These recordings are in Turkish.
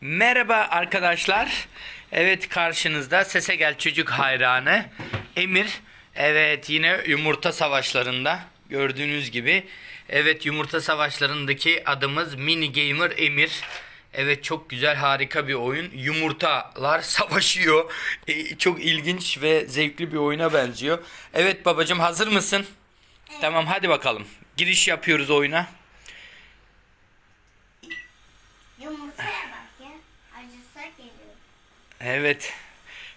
Merhaba arkadaşlar. Evet karşınızda Sese Gel Çocuk hayranı Emir. Evet yine yumurta savaşlarında gördüğünüz gibi. Evet yumurta savaşlarındaki adımız Mini Gamer Emir. Evet çok güzel harika bir oyun. Yumurtalar savaşıyor. E, çok ilginç ve zevkli bir oyuna benziyor. Evet babacım hazır mısın? Tamam hadi bakalım. Giriş yapıyoruz oyuna. Yumurtaya bak ya. Acısa geliyor. Evet.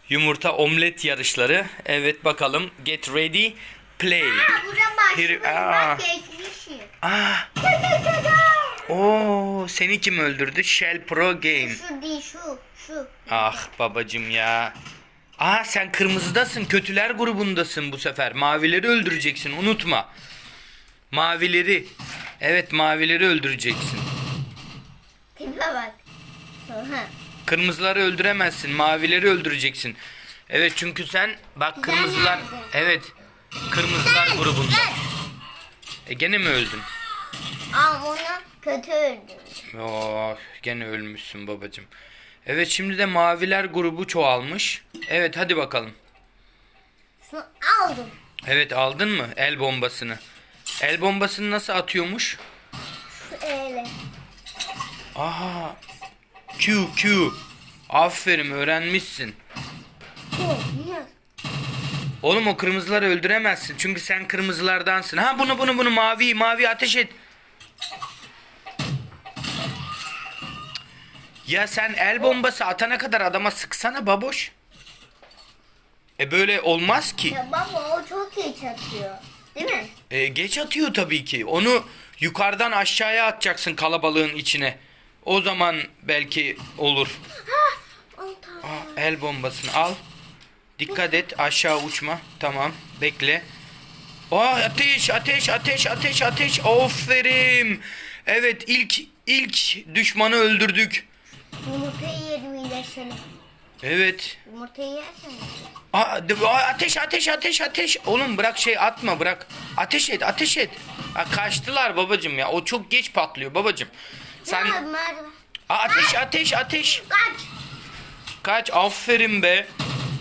Yumurta omlet yarışları. Evet bakalım. Get ready. Play. Aa buradan Here-. Aa. Ah. Oo, seni kim öldürdü? Shell Pro Game. Şu değil şu. Şu. Ah babacım ya. Aa sen kırmızıdasın. Kötüler grubundasın bu sefer. Mavileri öldüreceksin. Unutma. Mavileri. Evet mavileri öldüreceksin. Tipe bak. Kırmızıları öldüremezsin. Mavileri öldüreceksin. Evet çünkü sen bak kırmızılar. Evet. Kırmızılar grubunda. E gene mi öldün? Ama onu kötü öldürdü. Oh, gene ölmüşsün babacım. Evet şimdi de maviler grubu çoğalmış. Evet hadi bakalım. Aldım. Evet aldın mı el bombasını? El bombasını nasıl atıyormuş? Şu öyle. Aha. Q Q. Aferin öğrenmişsin. Oğlum o kırmızıları öldüremezsin. Çünkü sen kırmızılardansın. Ha bunu bunu bunu mavi mavi ateş et. Ya sen el bombası atana kadar adama sıksana baboş. E böyle olmaz ki. Ya baba o çok geç atıyor. Değil mi? E, geç atıyor tabii ki. Onu yukarıdan aşağıya atacaksın kalabalığın içine. O zaman belki olur. On tane. Aa, el bombasını al. Dikkat et aşağı uçma. Tamam bekle. Aa, ateş ateş ateş ateş ateş. Aferin. Evet ilk ilk düşmanı öldürdük. Yumurtayı yedim iyileşelim. Evet. Yumurtayı yersen. Aa, aa, ateş ateş ateş ateş. Oğlum bırak şey atma bırak. Ateş et ateş et. Ha, kaçtılar babacım ya. O çok geç patlıyor babacım. Sen Ya merdiven. Aa, ateş ateş ateş. Kaç. Kaç aferin be.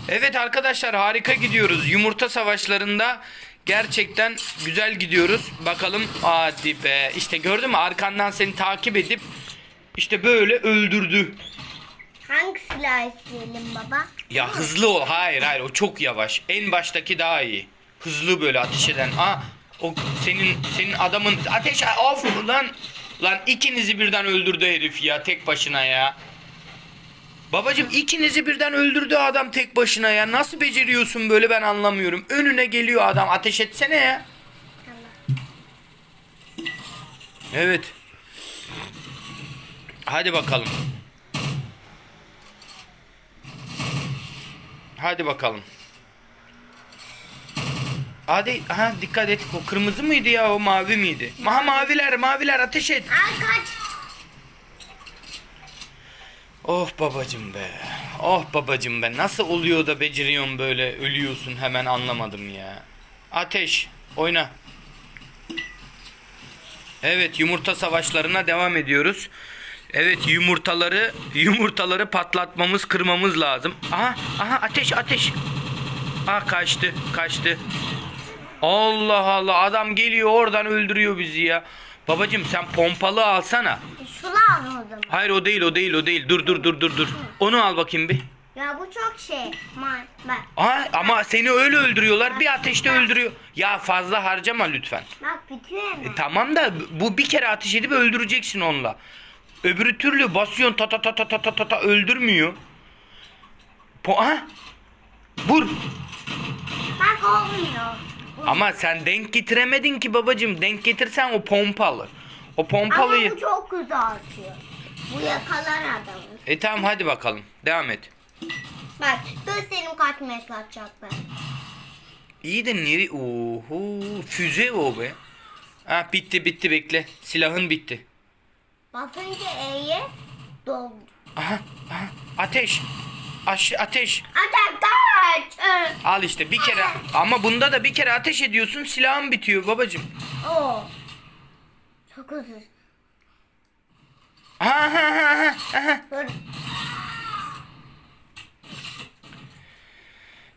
Evet arkadaşlar harika gidiyoruz. Yumurta savaşlarında gerçekten güzel gidiyoruz. Bakalım hadi be. İşte gördün mü arkandan seni takip edip işte böyle öldürdü. Hangi silah isteyelim baba? Ya hızlı ol. Hayır hayır o çok yavaş. En baştaki daha iyi. Hızlı böyle ateş eden. Aa o senin senin adamın ateş of lan lan ikinizi birden öldürdü herif ya tek başına ya. Babacım ikinizi birden öldürdü adam tek başına ya. Nasıl beceriyorsun böyle ben anlamıyorum. Önüne geliyor adam ateş etsene ya. Evet. Hadi bakalım. Hadi bakalım. Hadi ha dikkat et. O kırmızı mıydı ya o mavi miydi? Ha maviler maviler ateş et. Ay kaç. Oh babacım be. Oh babacım be. Nasıl oluyor da beceriyorsun böyle ölüyorsun hemen anlamadım ya. Ateş oyna. Evet yumurta savaşlarına devam ediyoruz. Evet yumurtaları yumurtaları patlatmamız kırmamız lazım. Aha aha ateş ateş. Ah kaçtı kaçtı. Allah Allah adam geliyor oradan öldürüyor bizi ya. Babacım sen pompalı alsana. Şu lazım o zaman. Hayır o değil o değil o değil. Dur dur dur dur dur. Onu al bakayım bir. Ya bu çok şey. Man, bak. Aa, ama seni öyle öldürüyorlar. Bir ateşte öldürüyor. Ya fazla harcama lütfen. Bak bitiyor hemen. E, tamam da bu bir kere ateş edip öldüreceksin onunla. Öbürü türlü basıyorsun ta ta ta ta ta ta ta, ta öldürmüyor. Po ha? Vur. Bak olmuyor. Ama sen denk getiremedin ki babacım. Denk getirsen o pompalı. O Ama pompalıyı. bu çok güzel atıyor. Bu yakalar adamı. E tamam hadi bakalım. Devam et. Bak göstereyim kaç metre atacaklar. İyi de neri? Oho füze o be. Ha bitti bitti bekle. Silahın bitti. Basınca E'ye doldu. Aha, aha ateş. Aş ateş. Atak Ee, Al işte bir kere ama bunda da bir kere ateş ediyorsun silahın bitiyor babacım. Oo. Çok hızlı. Ha ha ha ha, ha. Dur.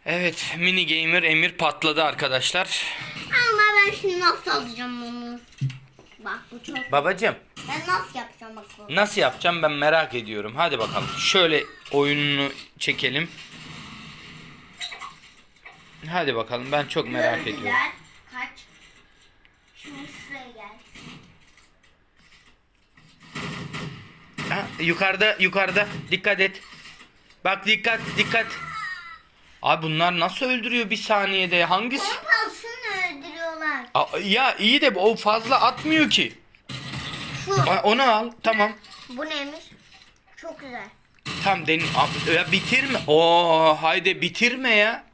Evet mini gamer Emir patladı arkadaşlar. Ama ben şimdi nasıl alacağım bunu? Bak bu çok... Babacım Ben nasıl yapacağım bak bunu? nasıl yapacağım ben merak ediyorum. Hadi bakalım. Şöyle oyununu çekelim. Hadi bakalım ben çok merak Gördüler. ediyorum. Kaç. Şimdi şuraya gel. Ha, yukarıda yukarıda dikkat et. Bak dikkat dikkat. Abi bunlar nasıl öldürüyor bir saniyede? Hangisi? Pompalsını öldürüyorlar. Aa, ya iyi de o fazla atmıyor ki. Şu. Aa, Onu al tamam. Bu neymiş? Çok güzel. Tam den Aa, ya bitirme. Oo haydi bitirme ya.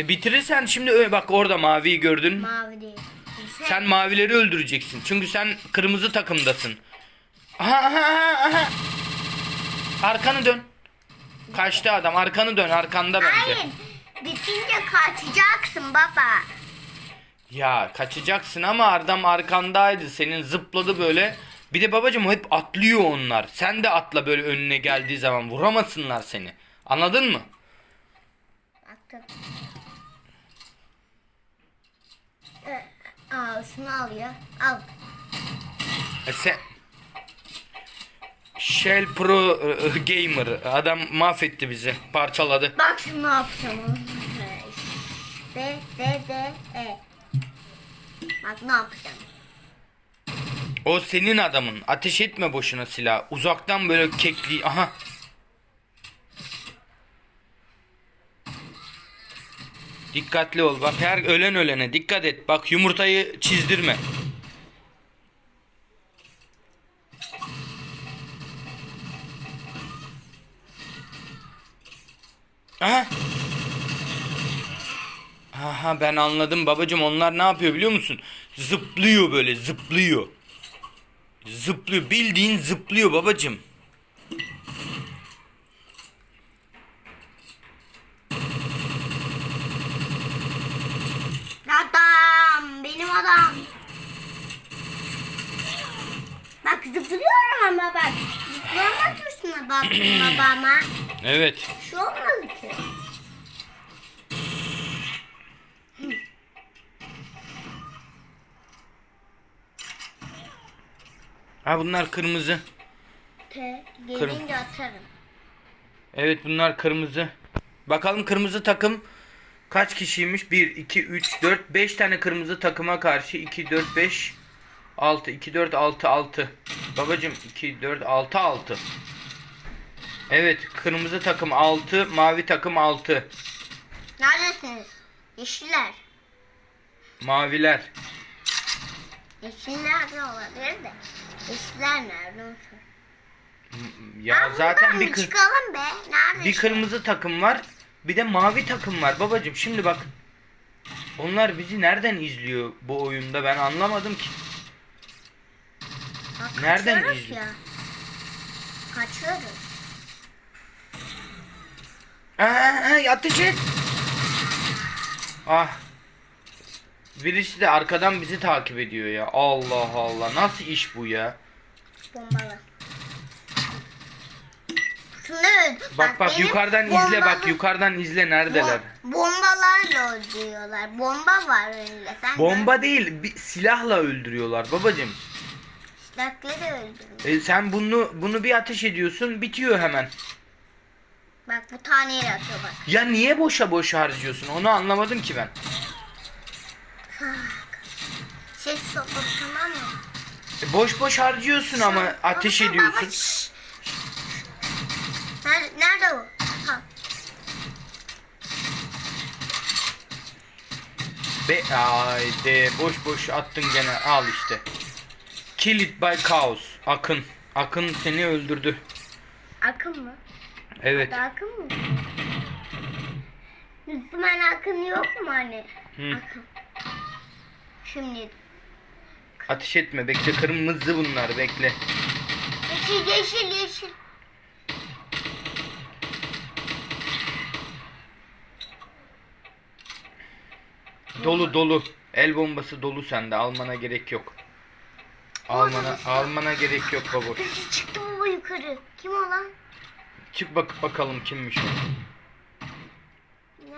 E bitirirsen şimdi öyle bak orada maviyi gördün. Mavi değil. Sen mavileri öldüreceksin. Çünkü sen kırmızı takımdasın. Aha aha aha. aha. Arkanı dön. Kaçtı adam. Arkanı dön. Arkanda bence. Hayır. Bitince kaçacaksın baba. Ya kaçacaksın ama adam arkandaydı. Senin zıpladı böyle. Bir de babacım hep atlıyor onlar. Sen de atla böyle önüne geldiği zaman. Vuramasınlar seni. Anladın mı? Baktım. Aa, şunu al ya. Al. E sen... Shell Pro e, e, Gamer. Adam mahvetti bizi. Parçaladı. Bak şimdi ne yapacağım. D, D, D, E. Bak ne yapacağım. O senin adamın. Ateş etme boşuna silah. Uzaktan böyle kekli. Aha. Dikkatli ol. Bak her ölen ölene dikkat et. Bak yumurtayı çizdirme. Aha. Aha ben anladım babacım onlar ne yapıyor biliyor musun? Zıplıyor böyle zıplıyor. Zıplıyor bildiğin zıplıyor babacım. Adam, benim adam. Bak zıplıyorum ama bak. Zıplama tuşuna baktım babama. Evet. Şu olmadı ki. Ha bunlar kırmızı. T, gelince atarım. Evet bunlar kırmızı. Bakalım kırmızı takım kaç kişiymiş? 1, 2, 3, 4, 5 tane kırmızı takıma karşı 2, 4, 5, 6, 2, 4, 6, 6. Babacım 2, 4, 6, 6. Evet kırmızı takım 6, mavi takım 6. Neredesiniz? Yeşiller. Maviler. Yeşiller de olabilir de. Yeşiller nerede sor. Ya Aa, zaten bir kır- çıkalım be. Nerede? Bir yeşil? kırmızı takım var. Bir de mavi takım var babacım. Şimdi bak. Onlar bizi nereden izliyor bu oyunda ben anlamadım ki. Bak, nereden kaçıyoruz ya. Kaçıyoruz. Aa, ateş et. Ah. Birisi de arkadan bizi takip ediyor ya. Allah Allah. Nasıl iş bu ya? Bombalı. Öldür. Bak bak yukarıdan izle bombalı- bak yukarıdan izle neredeler. Bo- bombalarla öldürüyorlar. Bomba var önünde. Sen Bomba değil bir silahla öldürüyorlar babacım. Silahları öldürüyor. E, sen bunu bunu bir ateş ediyorsun bitiyor hemen. Bak bu taneyle atıyor bak. Ya niye boşa boş harcıyorsun? Onu anlamadım ki ben. Ses sokup tamam mı? E, boş boş harcıyorsun ama ateş Baba, ediyorsun. baba, şşş. Nerede, nerede o? Ha. Be haydi boş boş attın gene al işte. Kill it by chaos. Akın. Akın seni öldürdü. Akın mı? Evet. Adı Akın mı? Müslüman Akın yok mu anne? Hı. Akın. Şimdi Ateş etme bekle kırmızı bunlar bekle. yeşil yeşil yeşil. Dolu dolu. El bombası dolu sende almana gerek yok. Almana, almana gerek yok baba. Birisi çıktı baba yukarı. Kim o lan? Çık bak bakalım kimmiş o. Ne?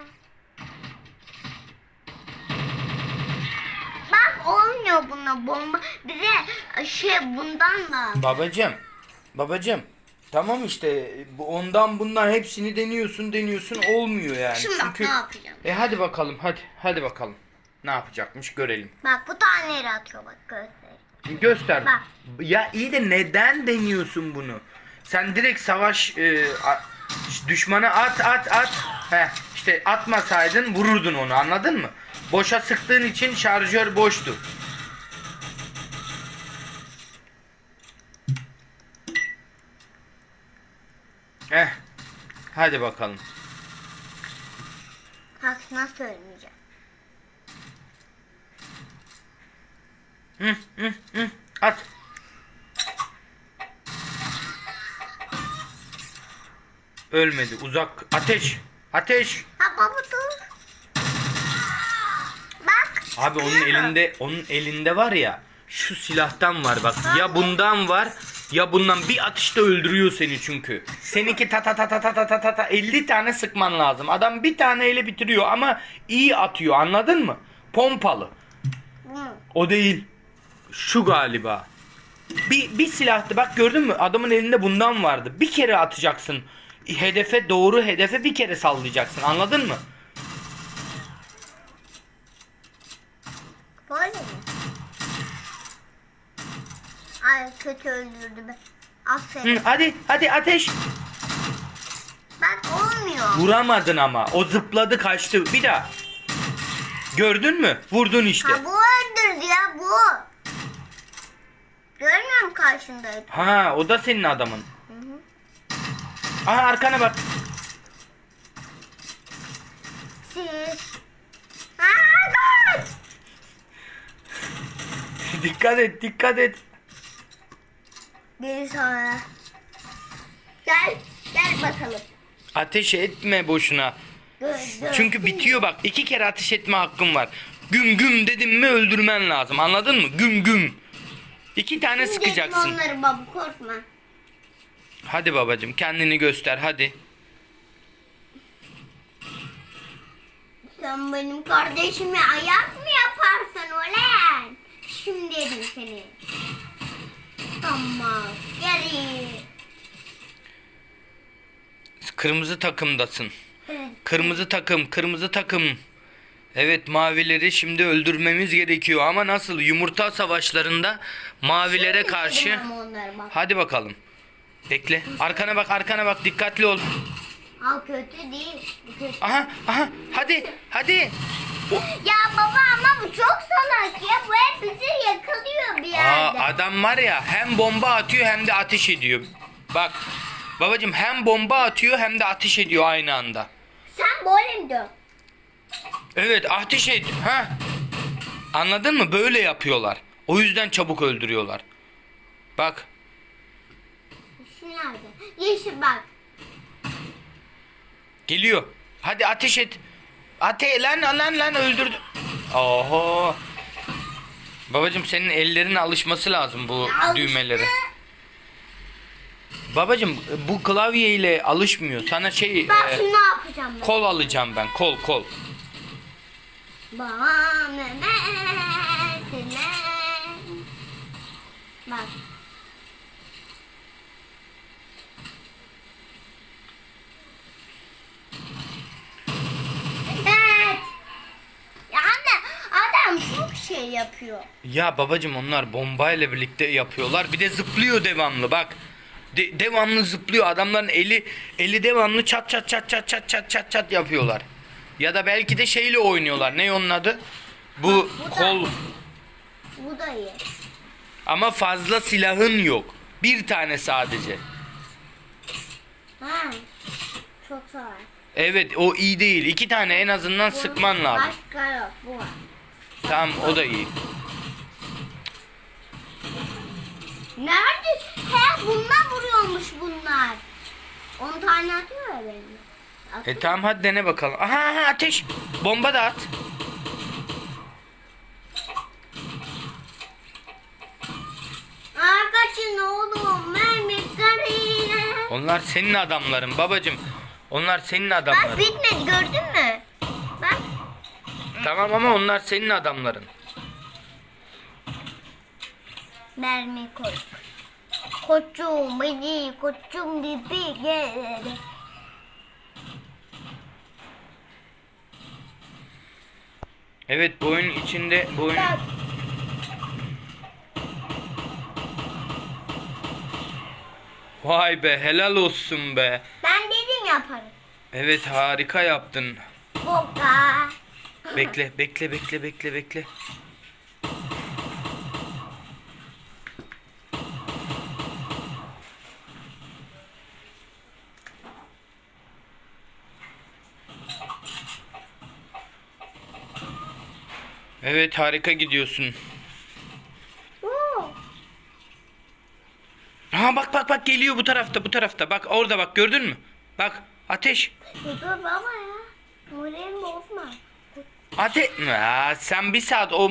Bak olmuyor buna bomba. Bize şey bundan da. Babacım. Babacım. Tamam işte bu ondan bundan hepsini deniyorsun deniyorsun olmuyor yani. Şimdi bak Çünkü ne yapacağım. E hadi bakalım hadi hadi bakalım. Ne yapacakmış görelim. Bak bu taneleri atıyor bak göster. Göster. Bak. Ya iyi de neden deniyorsun bunu? Sen direkt savaş e, a- düşmana at at at. Heh, işte atmasaydın vururdun onu anladın mı? Boşa sıktığın için şarjör boştu. Eh. Hadi bakalım. Bak nasıl ölmeyeceğim. Hı, hı, hı. At. Ölmedi. Uzak. Ateş. Ateş. Baba dur. Bak. Abi onun elinde onun elinde var ya şu silahtan var bak. Ya bundan var ya bundan bir atışta öldürüyor seni çünkü. Seninki ta ta ta ta ta ta ta ta ta 50 tane sıkman lazım. Adam bir taneyle bitiriyor ama iyi atıyor anladın mı? Pompalı. O değil. Şu galiba. Bir, bir silahtı bak gördün mü? Adamın elinde bundan vardı. Bir kere atacaksın. Hedefe doğru hedefe bir kere sallayacaksın. Anladın mı? Böyle mi? Ay kötü öldürdü be. Aferin. Hı, hadi hadi ateş. Bak olmuyor. Vuramadın ama. O zıpladı kaçtı. Bir daha. Gördün mü? Vurdun işte. Ha bu öldürdü ya bu. Görmüyor musun karşında? Ha o da senin adamın. Aha arkana bak. Siz. Aa, dur. dikkat et dikkat et. Biri sonra. Gel. Gel bakalım. Ateş etme boşuna. Çünkü bitiyor bak. iki kere ateş etme hakkın var. Güm güm dedim mi öldürmen lazım. Anladın mı? Güm güm. İki tane Şimdi sıkacaksın. onları baba korkma. Hadi babacım kendini göster hadi. Sen benim kardeşime ayak mı yaparsın ulan? Şimdi yedim seni. Tamam. Geri. Kırmızı takımdasın. Kırmızı takım, kırmızı takım. Evet mavileri şimdi öldürmemiz gerekiyor ama nasıl yumurta savaşlarında mavilere Şimdi karşı yedim ama onları bak. hadi bakalım. Bekle. Arkana bak, arkana bak. Dikkatli ol. Al kötü değil. Bu kötü. Aha, aha. Hadi, hadi. Ya baba ama bu çok salak ya. Bu hep bizi yakalıyor bir Aa, yerde. adam var ya hem bomba atıyor hem de ateş ediyor. Bak. Babacım hem bomba atıyor hem de ateş ediyor aynı anda. Sen böyle mi diyorsun? Evet ateş et. Ha? Anladın mı? Böyle yapıyorlar. O yüzden çabuk öldürüyorlar. Bak. Şu nerede? Yeşil bak. Geliyor. Hadi ateş et. Ate lan lan lan öldürdü. Oho. Babacım senin ellerin alışması lazım bu Alıştı. düğmelere. Babacım bu klavye ile alışmıyor. Sana şey Bak e, şimdi ne yapacağım ben? kol alacağım ben. Kol kol. Bana Mehmet'ine. Bak. Evet. Ya anne adam çok şey yapıyor. Ya babacım onlar bombayla birlikte yapıyorlar. Bir de zıplıyor devamlı bak. De- devamlı zıplıyor. Adamların eli eli devamlı çat çat çat çat çat çat çat çat yapıyorlar. Ya da belki de şeyle oynuyorlar. Ne onun adı? Bu bu da- kol Bu da iyi. ama fazla silahın yok. Bir tane sadece. Ha. Çok sağ. Evet o iyi değil. İki tane en azından sıkman lazım. Başka yok. Bu var. Tamam o da iyi. Nerede? He bununla vuruyormuş bunlar. 10 tane atıyor ya benim. E tamam hadi dene bakalım. Aha, aha ateş. Bomba da at. açın oğlum. Karayla. Onlar senin adamların babacım. Onlar senin Bak adamların. bitmedi gördün mü? Bak. Tamam ama onlar senin adamların. Mermi koy. Koçum beni koçum gibi gel. Evet bu oyun içinde bu oyun... Vay be helal olsun be. Ben dedim yaparım. Evet harika yaptın. Boka. Bekle bekle bekle bekle bekle. Evet harika gidiyorsun. Oo. Ha bak bak bak geliyor bu tarafta bu tarafta. Bak orada bak gördün mü? Bak ateş. Dur baba ya. Moralimi bozma. Ate Aa, sen bir saat o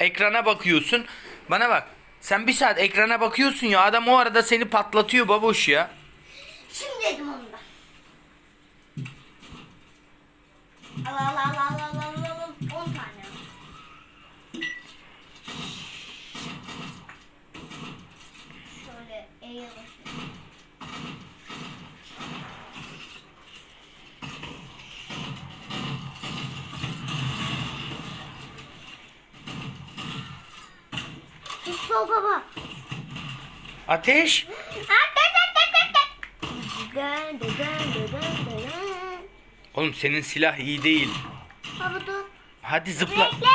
ekrana bakıyorsun. Bana bak. Sen bir saat ekrana bakıyorsun ya adam o arada seni patlatıyor baboş ya. Şimdi dedim onu da. Al al al al al al al al. 10 tane. Şöyle E'ye basıyorum. Sus baba. Ateş. Oğlum senin silah iyi değil. Baba dur. Hadi zıpla. Bekle.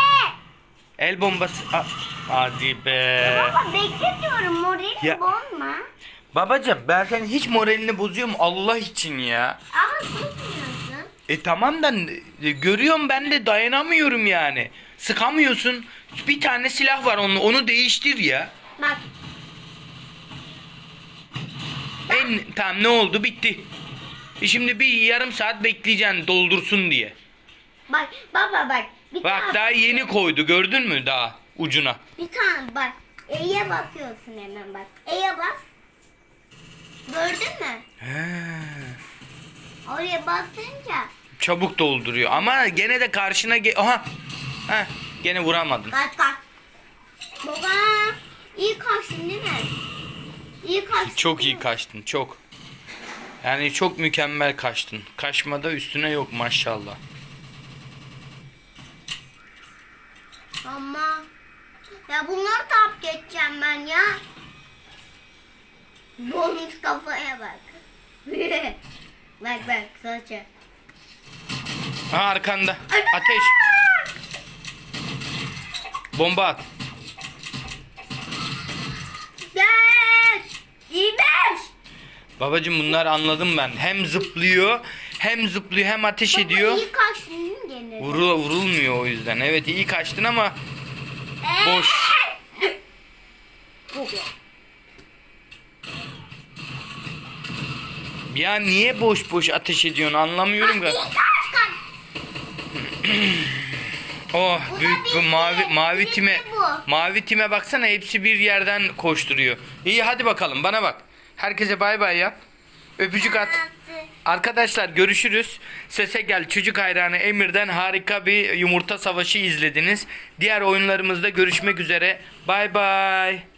El bombası. A- Hadi be. Baba bekle diyorum moralimi Ya- bozma. Babacım ben senin hiç moralini bozuyorum Allah için ya. Ama susmuyorsun. E tamam da e, görüyorum ben de dayanamıyorum yani. Sıkamıyorsun. Bir tane silah var onu onu değiştir ya. Bak En tamam ne oldu bitti. E şimdi bir yarım saat bekleyeceksin doldursun diye. bak baba bak. Bir Bak daha yeni koydu gördün mü daha ucuna. Bir tane bak. E'ye basıyorsun hemen bak. E'ye bas. Gördün mü? He. Oraya basınca Çabuk dolduruyor ama gene de karşına ge aha. Heh, gene vuramadın. kaç kaç. Baba iyi kaçtın değil mi? İyi kaçtın. Çok iyi kaçtın çok. Yani çok mükemmel kaçtın. Kaçmada üstüne yok maşallah. Ama ya bunları tap geçeceğim ben ya. Dolmuş kafaya bak. bak bak saçı. Ha arkanda. Ateş. Bomba at. Beş. İyi beş. Babacım bunlar anladım ben. Hem zıplıyor, hem zıplıyor hem ateş ediyor. Baba iyi kaçtın gene. Vuru, vurulmuyor o yüzden. Evet iyi kaçtın ama boş. Ya niye boş boş ateş ediyorsun anlamıyorum ki. Oh büyük bu mavi mavi Bitti time mavi time baksana hepsi bir yerden koşturuyor. İyi hadi bakalım bana bak. Herkese bay bay yap. Öpücük at. Arkadaşlar görüşürüz. Sese gel çocuk hayranı Emir'den harika bir yumurta savaşı izlediniz. Diğer oyunlarımızda görüşmek üzere. Bay bay.